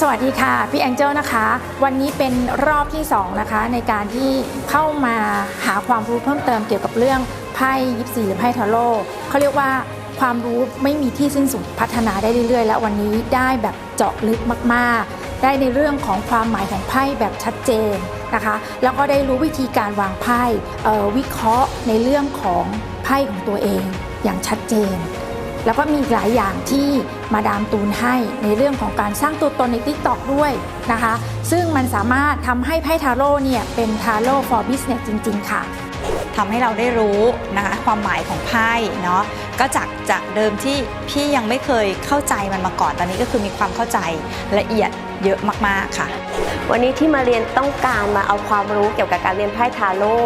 สวัสดีค่ะ พี่แองเจิลนะคะ วันนี้เป็นรอบที่ 2 นะคะ ในการที่เข้ามาหาความรู้เพิ่มเติมเกี่ยวกับเรื่องไพ่ยิปซีหรือไพ่ทาโร่เขาเรียกว่าความรู้ไม่มีที่สิ้นสุดพัฒนาได้เรื่อยๆ และวันนี้ได้แบบเจาะลึกมากๆ ได้ในเรื่องของความหมายของไพ่แบบชัดเจนนะคะ แล้วก็ได้รู้วิธีการวางไพ่วิเคราะห์ในเรื่องของไพ่ของตัวเองอย่างชัดเจน แล้วก็มีอีกหลายอย่างที่มาดามตูนให้ในเรื่องของการสร้างตัวตนใน Tik t o อกด้วยนะคะ ซึ่งมันสามารถทำให้ไพ่ทาโร่เนี่ยเป็นทาโร่ for business จริง ๆ ค่ะทำให้เราได้รู้นะคะความหมายของไพ่เนาะก็จากจากเดิมที่พี่ยังไม่เคยเข้าใจมันมาก่อนตอนนี้ก็คือมีความเข้าใจละเอียดเยอะมากๆค่ะ วันนี้ที่มาเรียนต้องการมาเอาความรู้เกี่ยวกับการเรียนไพ่ทาโร่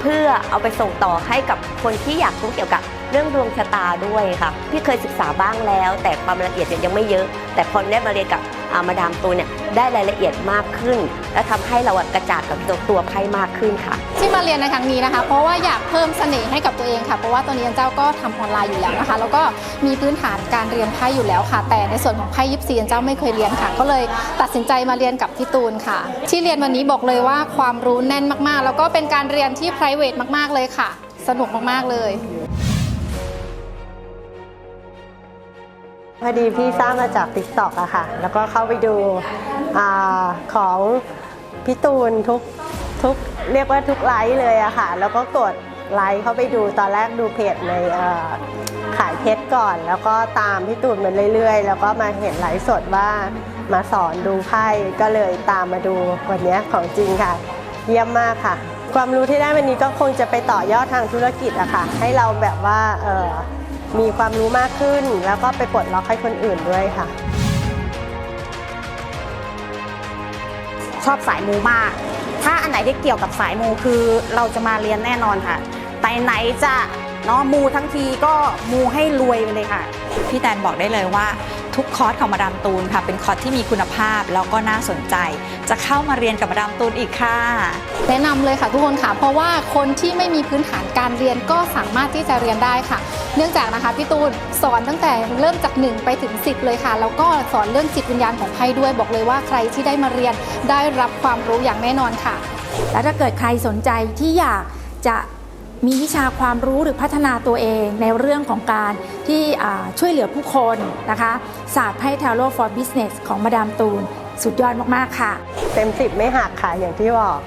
เพื่อเอาไปส่งต่อให้กับคนที่อยากรู้เกี่ยวกับ เรื่องดวงชะตาด้วยค่ะ พี่เคยศึกษาบ้างแล้ว แต่ความละเอียดยังไม่เยอะ แต่พอได้มาเรียนกับอามาดามตูนเนี่ยได้รายละเอียดมากขึ้น และทำให้เรากระจ่างกับตัวตัวไพ่มากขึ้นค่ะ ที่มาเรียนในครั้งนี้นะคะ เพราะว่าอยากเพิ่มเสน่ห์ให้กับตัวเองค่ะ เพราะว่าตอนนี้เจ้าก็ทำออนไลน์อยู่แล้วนะคะ แล้วก็มีพื้นฐานการเรียนไพ่อยู่แล้วค่ะ แต่ในส่วนของไพ่ยิปซีเจ้าไม่เคยเรียนค่ะ ก็เลยตัดสินใจมาเรียนกับพี่ตูนค่ะ ที่เรียนวันนี้บอกเลยว่าความรู้แน่นมากๆ แล้วก็เป็นการเรียนที่ p r i v a t มากๆเลยค่ะ สนุกมากๆเลย พอดีพี่ทราบมาจาก t ิ k t o k อะค่ะ แล้วก็เข้าไปดูอของพี่ตูนทุกทุกเรียกว่าทุกไลฟ์เลยอะค่ะ แล้วก็กดไลค์เข้าไปดูตอนแรกดูเพจในขายเพชรก่อน แล้วก็ตามพี่ตูนมาเรื่อยๆ แล้วก็มาเห็นไลฟ์สดว่ามาสอนดูไพ่ก็เลยตามมาดูวันนี้ของจริงค่ะ เยี่ยมมากค่ะ ความรู้ที่ได้วันนี้ก็คงจะไปต่อยอดทางธุรกิจอะค่ะ ให้เราแบบว่าเออ มีความรู้มากขึ้น แล้วก็ไปปลดล็อกให้คนอื่นด้วยค่ะ ชอบสายมูมาก ถ้าอันไหนที่เกี่ยวกับสายมูคือเราจะมาเรียนแน่นอนค่ะแต่ไหนจะเนาะมูทั้งทีก็มูให้รวยไปเลยค่ะ พี่แตนบอกได้เลยว่า ทุกคอร์สของมาดามตูนค่ะ เป็นคอร์สที่มีคุณภาพแล้วก็น่าสนใจ จะเข้ามาเรียนกับมาดามตูนอีกค่ะ แนะนำเลยค่ะทุกคนค่ะ เพราะว่าคนที่ไม่มีพื้นฐานการเรียนก็สามารถที่จะเรียนได้ค่ะ เนื่องจากนะคะพี่ตูนสอนตั้งแต่เริ่มจาก 1 ไปถึง 10 เลยค่ะ แล้วก็สอนเรื่องจิตวิญญาณของไพ่ด้วย บอกเลยว่าใครที่ได้มาเรียนได้รับความรู้อย่างแน่นอนค่ะ แล้วถ้าเกิดใครสนใจที่อยากจะ มีวิชาความรู้หรือพัฒนาตัวเองในเรื่องของการที่ช่วยเหลือผู้คนนะคะศาสตร์ไพ่ทาโร่ for business ของมาดามตูน สุดยอดมาก ๆ ค่ะ เต็มสิบไม่หักค่ะอย่างที่บอก